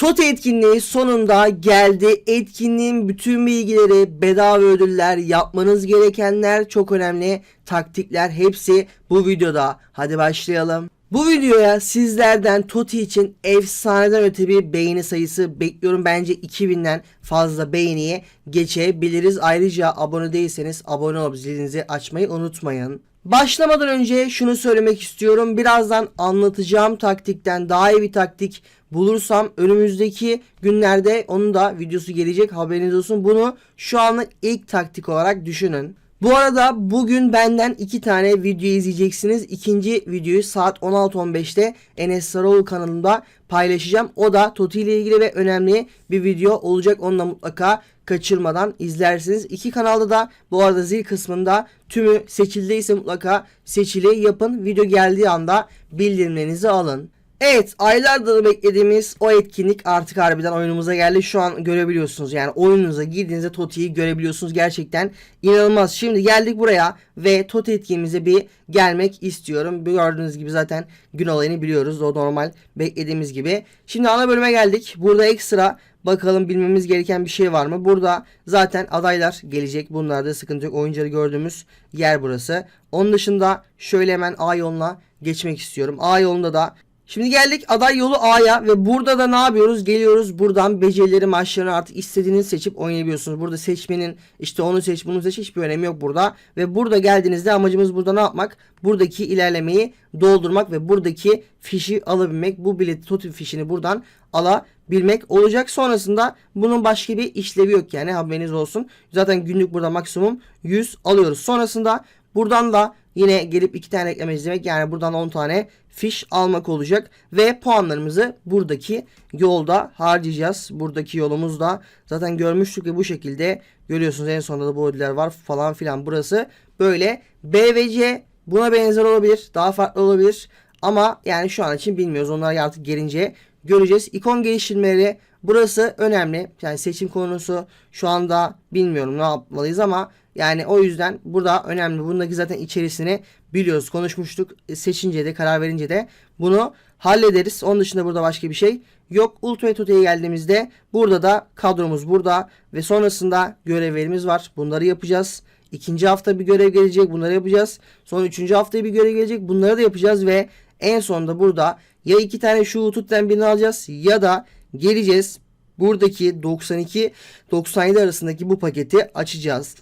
TOTE etkinliği sonunda geldi. Etkinliğin bütün bilgileri, bedava ödüller, yapmanız gerekenler çok önemli. Taktikler hepsi bu videoda. Hadi başlayalım. Bu videoya sizlerden TOTI için efsaneden öte bir beğeni sayısı bekliyorum. Bence 2000'den fazla beğeniye geçebiliriz. Ayrıca abone değilseniz abone olup zilinizi açmayı unutmayın. Başlamadan önce şunu söylemek istiyorum. Birazdan anlatacağım taktikten daha iyi bir taktik bulursam önümüzdeki günlerde onun da videosu gelecek haberiniz olsun. Bunu şu anlık ilk taktik olarak düşünün. Bu arada bugün benden iki tane video izleyeceksiniz. İkinci videoyu saat 16.15'te Enes Sarıoğlu kanalında paylaşacağım. O da Toti ile ilgili ve önemli bir video olacak. Onu da mutlaka kaçırmadan izlersiniz. İki kanalda da bu arada zil kısmında tümü seçildiyse mutlaka seçili yapın. Video geldiği anda bildirimlerinizi alın. Evet aylardır beklediğimiz o etkinlik artık harbiden oyunumuza geldi. Şu an görebiliyorsunuz yani oyununuza girdiğinizde Toti'yi görebiliyorsunuz. Gerçekten inanılmaz. Şimdi geldik buraya ve Toti etkinliğimize bir gelmek istiyorum. Gördüğünüz gibi zaten gün olayını biliyoruz. O normal beklediğimiz gibi. Şimdi ana bölüme geldik. Burada ekstra bakalım bilmemiz gereken bir şey var mı? Burada zaten adaylar gelecek. Bunlarda sıkıntı yok. Oyuncuları gördüğümüz yer burası. Onun dışında şöyle hemen A yoluna geçmek istiyorum. A yolunda da Şimdi geldik aday yolu A'ya ve burada da ne yapıyoruz? Geliyoruz buradan becerileri maçlarını artık istediğinizi seçip oynayabiliyorsunuz. Burada seçmenin işte onu seç bunu seç hiçbir önemi yok burada. Ve burada geldiğinizde amacımız burada ne yapmak? Buradaki ilerlemeyi doldurmak ve buradaki fişi alabilmek. Bu bilet totem fişini buradan alabilmek olacak. Sonrasında bunun başka bir işlevi yok yani haberiniz olsun. Zaten günlük burada maksimum 100 alıyoruz. Sonrasında buradan da Yine gelip iki tane ekleme izlemek yani buradan 10 tane fiş almak olacak. Ve puanlarımızı buradaki yolda harcayacağız. Buradaki yolumuzda zaten görmüştük ve bu şekilde görüyorsunuz en sonunda da bu ödüller var falan filan. Burası böyle B ve C buna benzer olabilir. Daha farklı olabilir. Ama yani şu an için bilmiyoruz. Onlar artık gelince göreceğiz. İkon geliştirmeleri burası önemli. Yani seçim konusu şu anda bilmiyorum ne yapmalıyız ama yani o yüzden burada önemli. Bundaki zaten içerisini biliyoruz. Konuşmuştuk. E, seçince de karar verince de bunu hallederiz. Onun dışında burada başka bir şey yok. Ultimate Ote'ye geldiğimizde burada da kadromuz burada ve sonrasında görevlerimiz var. Bunları yapacağız. İkinci hafta bir görev gelecek. Bunları yapacağız. Sonra üçüncü haftaya bir görev gelecek. Bunları da yapacağız ve en sonunda burada ya iki tane şu tuttan birini alacağız ya da geleceğiz. Buradaki 92 97 arasındaki bu paketi açacağız.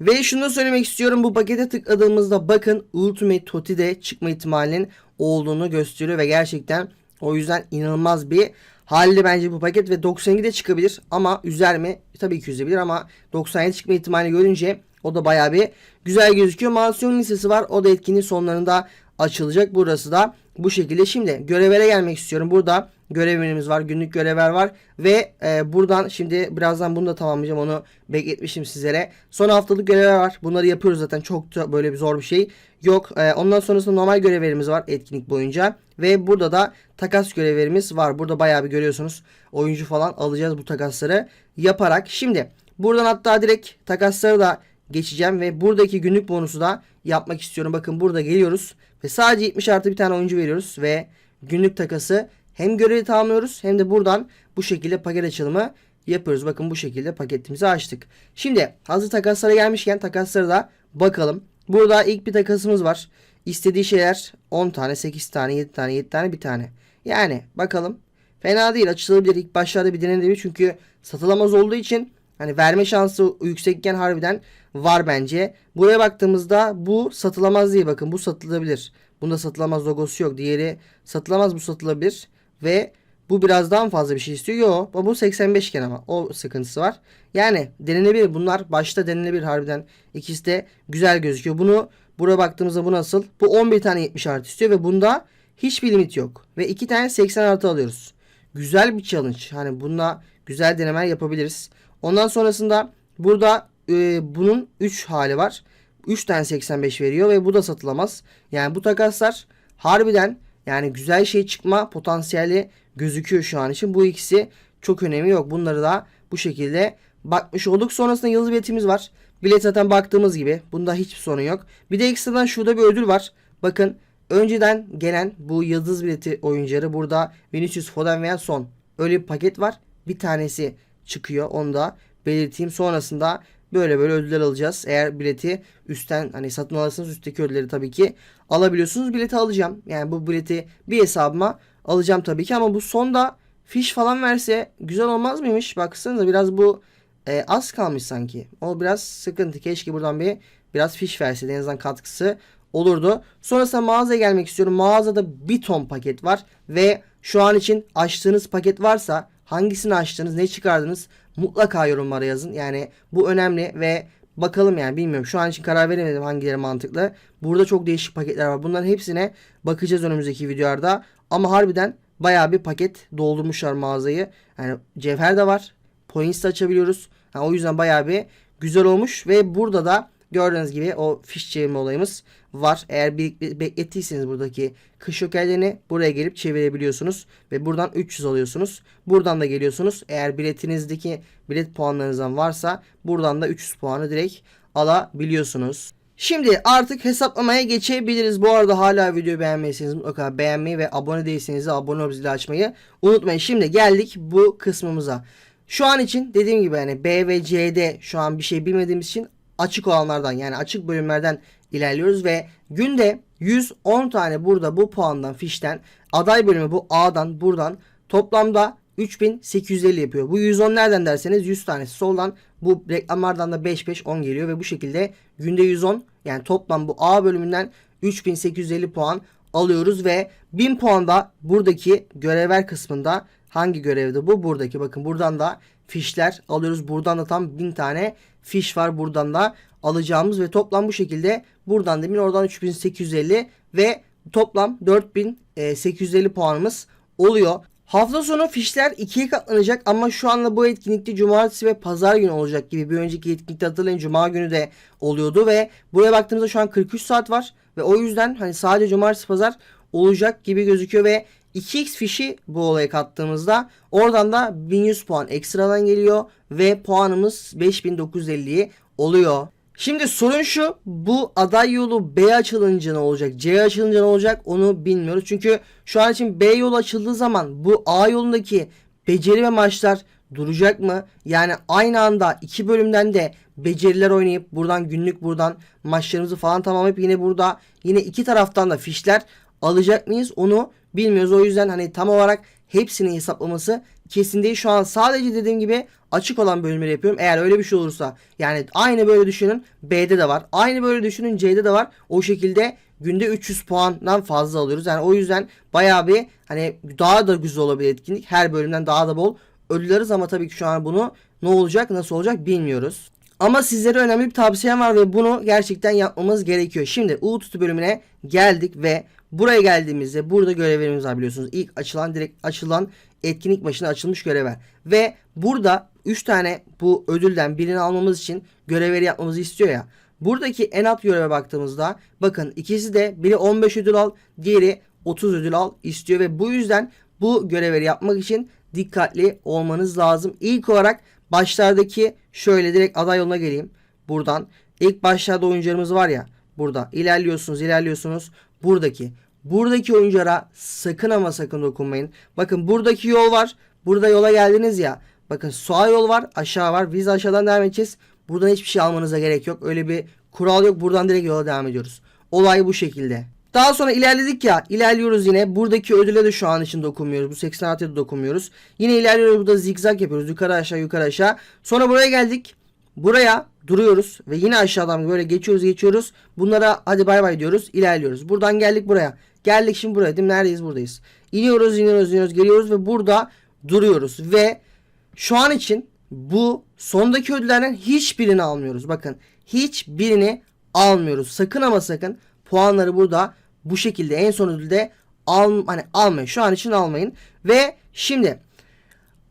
Ve şunu söylemek istiyorum. Bu pakete tıkladığımızda bakın Ultimate Toti'de çıkma ihtimalinin olduğunu gösteriyor ve gerçekten o yüzden inanılmaz bir halde bence bu paket ve 92'de çıkabilir ama üzer mi? Tabii ki üzebilir ama 97 çıkma ihtimali görünce o da bayağı bir güzel gözüküyor. Mansiyon listesi var. O da etkinliğin sonlarında açılacak. Burası da bu şekilde. Şimdi görevlere gelmek istiyorum. Burada görevlerimiz var. Günlük görevler var. Ve e, buradan şimdi birazdan bunu da tamamlayacağım. Onu bekletmişim sizlere. Son haftalık görevler var. Bunları yapıyoruz zaten. Çok da böyle bir zor bir şey yok. E, ondan sonrasında normal görevlerimiz var etkinlik boyunca. Ve burada da takas görevlerimiz var. Burada bayağı bir görüyorsunuz. Oyuncu falan alacağız bu takasları yaparak. Şimdi buradan hatta direkt takasları da geçeceğim ve buradaki günlük bonusu da yapmak istiyorum. Bakın burada geliyoruz ve sadece 70 artı bir tane oyuncu veriyoruz ve günlük takası hem görevi tamamlıyoruz hem de buradan bu şekilde paket açılımı yapıyoruz. Bakın bu şekilde paketimizi açtık. Şimdi hazır takaslara gelmişken takaslara da bakalım. Burada ilk bir takasımız var. İstediği şeyler 10 tane, 8 tane, 7 tane, 7 tane, bir tane. Yani bakalım. Fena değil açılabilir. İlk başlarda bir denenebilir çünkü satılamaz olduğu için hani verme şansı yüksekken harbiden var bence. Buraya baktığımızda bu satılamaz değil bakın bu satılabilir. Bunda satılamaz logosu yok. Diğeri satılamaz bu satılabilir. Ve bu biraz daha fazla bir şey istiyor. Yok bu 85 iken ama o sıkıntısı var. Yani denenebilir bunlar başta denenebilir harbiden. İkisi de güzel gözüküyor. Bunu buraya baktığımızda bu nasıl? Bu 11 tane 70 artı istiyor ve bunda hiçbir limit yok. Ve 2 tane 80 artı alıyoruz. Güzel bir challenge. Hani bununla güzel denemeler yapabiliriz. Ondan sonrasında burada e, bunun 3 hali var. 3 tane 85 veriyor ve bu da satılamaz. Yani bu takaslar harbiden yani güzel şey çıkma potansiyeli gözüküyor şu an için. Bu ikisi çok önemi yok. Bunları da bu şekilde bakmış olduk. Sonrasında yıldız biletimiz var. Bilet zaten baktığımız gibi. Bunda hiçbir sorun yok. Bir de ekstradan şurada bir ödül var. Bakın önceden gelen bu yıldız bileti oyuncuları burada Vinicius Foden veya Son öyle bir paket var. Bir tanesi çıkıyor. Onu da belirteyim. Sonrasında böyle böyle ödüller alacağız. Eğer bileti üstten hani satın alırsanız üstteki ödülleri tabii ki alabiliyorsunuz. Bileti alacağım. Yani bu bileti bir hesabıma alacağım tabii ki ama bu sonda fiş falan verse güzel olmaz mıymış? Baksanıza biraz bu e, az kalmış sanki. O biraz sıkıntı. Keşke buradan bir biraz fiş verse en azından katkısı olurdu. Sonrasında mağazaya gelmek istiyorum. Mağazada bir ton paket var ve şu an için açtığınız paket varsa hangisini açtınız, ne çıkardınız mutlaka yorumlara yazın. Yani bu önemli ve bakalım yani bilmiyorum. Şu an için karar veremedim hangileri mantıklı. Burada çok değişik paketler var. Bunların hepsine bakacağız önümüzdeki videolarda. Ama harbiden bayağı bir paket doldurmuşlar mağazayı. Yani cevher de var. Points de açabiliyoruz. Yani o yüzden bayağı bir güzel olmuş ve burada da gördüğünüz gibi o fiş çevirme olayımız var. Eğer bir, beklettiyseniz buradaki kış jokerlerini buraya gelip çevirebiliyorsunuz ve buradan 300 alıyorsunuz. Buradan da geliyorsunuz. Eğer biletinizdeki bilet puanlarınızdan varsa buradan da 300 puanı direkt alabiliyorsunuz. Şimdi artık hesaplamaya geçebiliriz. Bu arada hala videoyu beğenmeyseniz mutlaka beğenmeyi ve abone değilseniz de abone zili açmayı unutmayın. Şimdi geldik bu kısmımıza. Şu an için dediğim gibi hani B ve C'de şu an bir şey bilmediğimiz için açık olanlardan yani açık bölümlerden ilerliyoruz ve günde 110 tane burada bu puandan fişten aday bölümü bu A'dan buradan toplamda 3850 yapıyor. Bu 110 nereden derseniz 100 tanesi soldan bu reklamlardan da 5 5 10 geliyor ve bu şekilde günde 110 yani toplam bu A bölümünden 3850 puan alıyoruz ve 1000 puan da buradaki görevler kısmında hangi görevde bu? Buradaki bakın buradan da fişler alıyoruz. Buradan da tam 1000 tane fiş var. Buradan da alacağımız ve toplam bu şekilde buradan demin oradan 3850 ve toplam 4850 puanımız oluyor. Hafta sonu fişler ikiye katlanacak ama şu anda bu etkinlikte cumartesi ve pazar günü olacak gibi bir önceki etkinlikte hatırlayın cuma günü de oluyordu ve buraya baktığımızda şu an 43 saat var ve o yüzden hani sadece cumartesi pazar olacak gibi gözüküyor ve 2x fişi bu olaya kattığımızda oradan da 1100 puan ekstradan geliyor ve puanımız 5950 oluyor. Şimdi sorun şu bu aday yolu B açılınca ne olacak C açılınca ne olacak onu bilmiyoruz. Çünkü şu an için B yolu açıldığı zaman bu A yolundaki beceri ve maçlar duracak mı? Yani aynı anda iki bölümden de beceriler oynayıp buradan günlük buradan maçlarımızı falan tamamlayıp yine burada yine iki taraftan da fişler alacak mıyız onu bilmiyoruz. O yüzden hani tam olarak hepsinin hesaplaması kesin değil. Şu an sadece dediğim gibi açık olan bölümleri yapıyorum. Eğer öyle bir şey olursa yani aynı böyle düşünün B'de de var. Aynı böyle düşünün C'de de var. O şekilde günde 300 puandan fazla alıyoruz. Yani o yüzden bayağı bir hani daha da güzel olabilir etkinlik. Her bölümden daha da bol ödülleriz ama tabii ki şu an bunu ne olacak nasıl olacak bilmiyoruz. Ama sizlere önemli bir tavsiyem var ve bunu gerçekten yapmamız gerekiyor. Şimdi U bölümüne geldik ve buraya geldiğimizde burada görevlerimiz var biliyorsunuz. İlk açılan direkt açılan etkinlik başına açılmış görevler. Ve burada 3 tane bu ödülden birini almamız için görevleri yapmamızı istiyor ya. Buradaki en alt göreve baktığımızda bakın ikisi de biri 15 ödül al diğeri 30 ödül al istiyor ve bu yüzden bu görevleri yapmak için dikkatli olmanız lazım. İlk olarak başlardaki şöyle direkt aday yoluna geleyim. Buradan ilk başlarda oyuncularımız var ya burada ilerliyorsunuz ilerliyorsunuz buradaki buradaki oyunculara sakın ama sakın dokunmayın. Bakın buradaki yol var. Burada yola geldiniz ya. Bakın sağ yol var aşağı var. Biz aşağıdan devam edeceğiz. Buradan hiçbir şey almanıza gerek yok. Öyle bir kural yok. Buradan direkt yola devam ediyoruz. Olay bu şekilde. Daha sonra ilerledik ya. ilerliyoruz yine. Buradaki ödüle de şu an için dokunmuyoruz. Bu 86'ya da dokunmuyoruz. Yine ilerliyoruz. Burada zigzag yapıyoruz. Yukarı aşağı yukarı aşağı. Sonra buraya geldik. Buraya duruyoruz ve yine aşağıdan böyle geçiyoruz geçiyoruz. Bunlara hadi bay bay diyoruz. ilerliyoruz. Buradan geldik buraya. Geldik şimdi buraya değil mi? Neredeyiz? Buradayız. İniyoruz, iniyoruz, iniyoruz, geliyoruz ve burada duruyoruz. Ve şu an için bu sondaki ödüllerden hiçbirini almıyoruz. Bakın hiçbirini almıyoruz. Sakın ama sakın puanları burada bu şekilde en son ödülde al, hani almayın. Şu an için almayın. Ve şimdi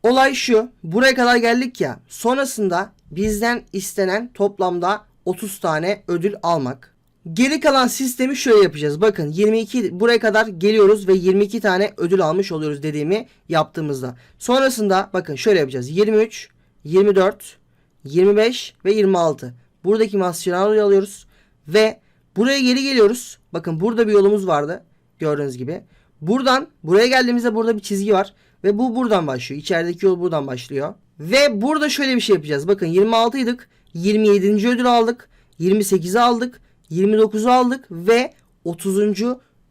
olay şu. Buraya kadar geldik ya. Sonrasında bizden istenen toplamda 30 tane ödül almak. Geri kalan sistemi şöyle yapacağız. Bakın 22 buraya kadar geliyoruz ve 22 tane ödül almış oluyoruz dediğimi yaptığımızda. Sonrasında bakın şöyle yapacağız. 23, 24, 25 ve 26. Buradaki Mascherano'yu alıyoruz ve buraya geri geliyoruz. Bakın burada bir yolumuz vardı. Gördüğünüz gibi. Buradan buraya geldiğimizde burada bir çizgi var. ve bu buradan başlıyor. İçerideki yol buradan başlıyor. Ve burada şöyle bir şey yapacağız. Bakın 26 idik. 27. ödül aldık. 28'i aldık. 29'u aldık ve 30.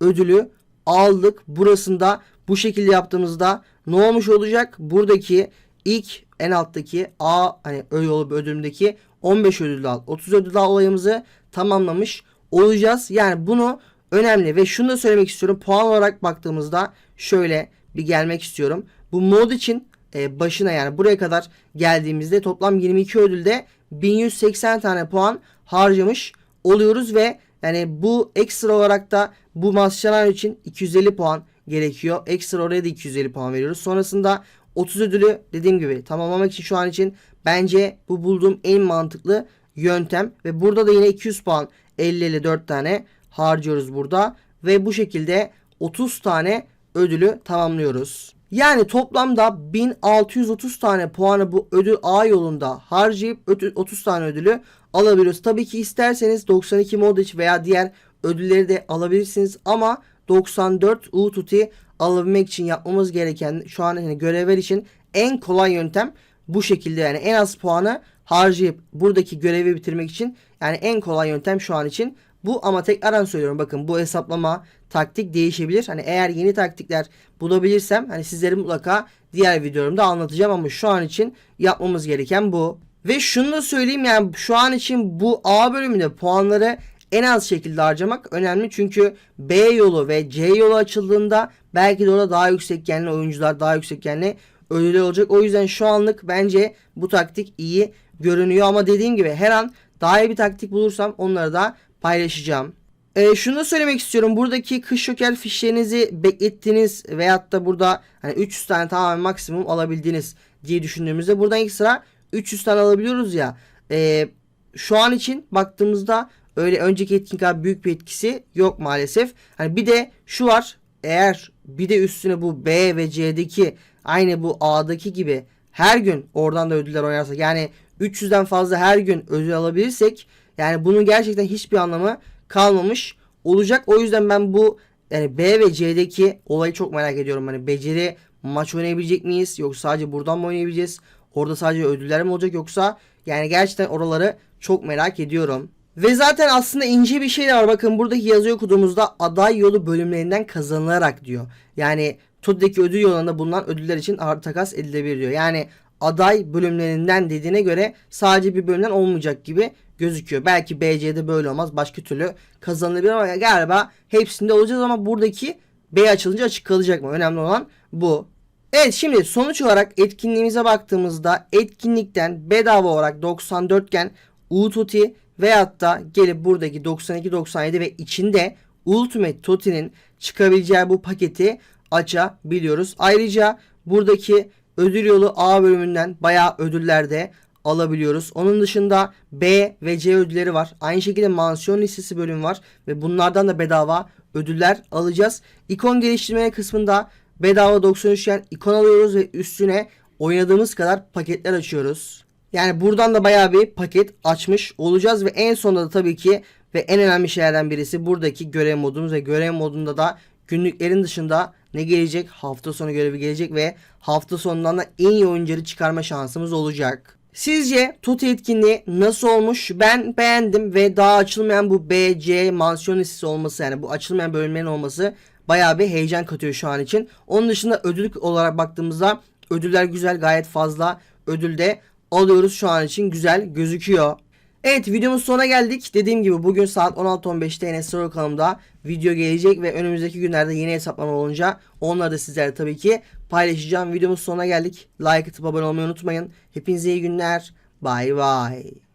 ödülü aldık. Burasında bu şekilde yaptığımızda ne olmuş olacak? Buradaki ilk en alttaki A hani yolu ödülümdeki 15 ödül al 30 ödül al olayımızı tamamlamış olacağız. Yani bunu önemli ve şunu da söylemek istiyorum. Puan olarak baktığımızda şöyle bir gelmek istiyorum. Bu mod için e, başına yani buraya kadar geldiğimizde toplam 22 ödülde 1180 tane puan harcamış oluyoruz ve yani bu ekstra olarak da bu maçlar için 250 puan gerekiyor. Ekstra oraya da 250 puan veriyoruz. Sonrasında 30 ödülü dediğim gibi tamamlamak için şu an için bence bu bulduğum en mantıklı yöntem ve burada da yine 200 puan 50 ile 4 tane harcıyoruz burada ve bu şekilde 30 tane ödülü tamamlıyoruz. Yani toplamda 1630 tane puanı bu ödül A yolunda harcayıp ödül- 30 tane ödülü alabiliyoruz. Tabii ki isterseniz 92 Modic veya diğer ödülleri de alabilirsiniz ama 94 U tuti alabilmek için yapmamız gereken şu an hani görevler için en kolay yöntem bu şekilde yani en az puanı harcayıp buradaki görevi bitirmek için yani en kolay yöntem şu an için bu ama tekrardan söylüyorum bakın bu hesaplama taktik değişebilir. Hani eğer yeni taktikler bulabilirsem hani sizlere mutlaka diğer videolarımda anlatacağım ama şu an için yapmamız gereken bu. Ve şunu da söyleyeyim yani şu an için bu A bölümünde puanları en az şekilde harcamak önemli. Çünkü B yolu ve C yolu açıldığında belki de orada daha yüksek genli oyuncular daha yüksek genli ödülü olacak. O yüzden şu anlık bence bu taktik iyi görünüyor ama dediğim gibi her an daha iyi bir taktik bulursam onları da paylaşacağım. E, şunu da söylemek istiyorum. Buradaki kış şoker fişlerinizi beklettiğiniz veyahut da burada hani 300 tane tamamen maksimum alabildiğiniz diye düşündüğümüzde buradan ilk sıra 300 tane alabiliyoruz ya. E, şu an için baktığımızda öyle önceki etkinlikler büyük bir etkisi yok maalesef. Hani bir de şu var. Eğer bir de üstüne bu B ve C'deki aynı bu A'daki gibi her gün oradan da ödüller oynarsak yani 300'den fazla her gün ödül alabilirsek yani bunun gerçekten hiçbir anlamı kalmamış olacak. O yüzden ben bu yani B ve C'deki olayı çok merak ediyorum. Hani beceri maç oynayabilecek miyiz? Yoksa sadece buradan mı oynayabileceğiz? Orada sadece ödüller mi olacak yoksa yani gerçekten oraları çok merak ediyorum. Ve zaten aslında ince bir şey de var. Bakın buradaki yazıyı okuduğumuzda aday yolu bölümlerinden kazanılarak diyor. Yani TOD'daki ödül yolunda bulunan ödüller için ağır takas edilebilir diyor. Yani aday bölümlerinden dediğine göre sadece bir bölümden olmayacak gibi gözüküyor. Belki BC'de böyle olmaz. Başka türlü kazanılabilir ama galiba hepsinde olacağız ama buradaki B açılınca açık kalacak mı? Önemli olan bu. Evet şimdi sonuç olarak etkinliğimize baktığımızda etkinlikten bedava olarak 94 iken Ututi veyahut da gelip buradaki 92-97 ve içinde Ultimate Toti'nin çıkabileceği bu paketi açabiliyoruz. Ayrıca buradaki ödül yolu A bölümünden bayağı ödüller de alabiliyoruz. Onun dışında B ve C ödülleri var. Aynı şekilde mansiyon listesi bölümü var ve bunlardan da bedava ödüller alacağız. İkon geliştirme kısmında bedava 93 yen ikon alıyoruz ve üstüne oynadığımız kadar paketler açıyoruz. Yani buradan da bayağı bir paket açmış olacağız ve en sonunda da tabii ki ve en önemli şeylerden birisi buradaki görev modumuz ve görev modunda da günlüklerin dışında ne gelecek? Hafta sonu görevi gelecek ve hafta sonundan da en iyi oyuncuları çıkarma şansımız olacak. Sizce TUT etkinliği nasıl olmuş? Ben beğendim ve daha açılmayan bu B, C mansiyon listesi olması yani bu açılmayan bölümlerin olması bayağı bir heyecan katıyor şu an için. Onun dışında ödül olarak baktığımızda ödüller güzel gayet fazla ödülde alıyoruz şu an için güzel gözüküyor. Evet videomuz sonuna geldik. Dediğim gibi bugün saat 16.15'te Enes Soru kanalımda video gelecek ve önümüzdeki günlerde yeni hesaplama olunca onları da sizlerle tabii ki paylaşacağım. Videomuz sonuna geldik. Like atıp abone olmayı unutmayın. Hepinize iyi günler. Bay bay.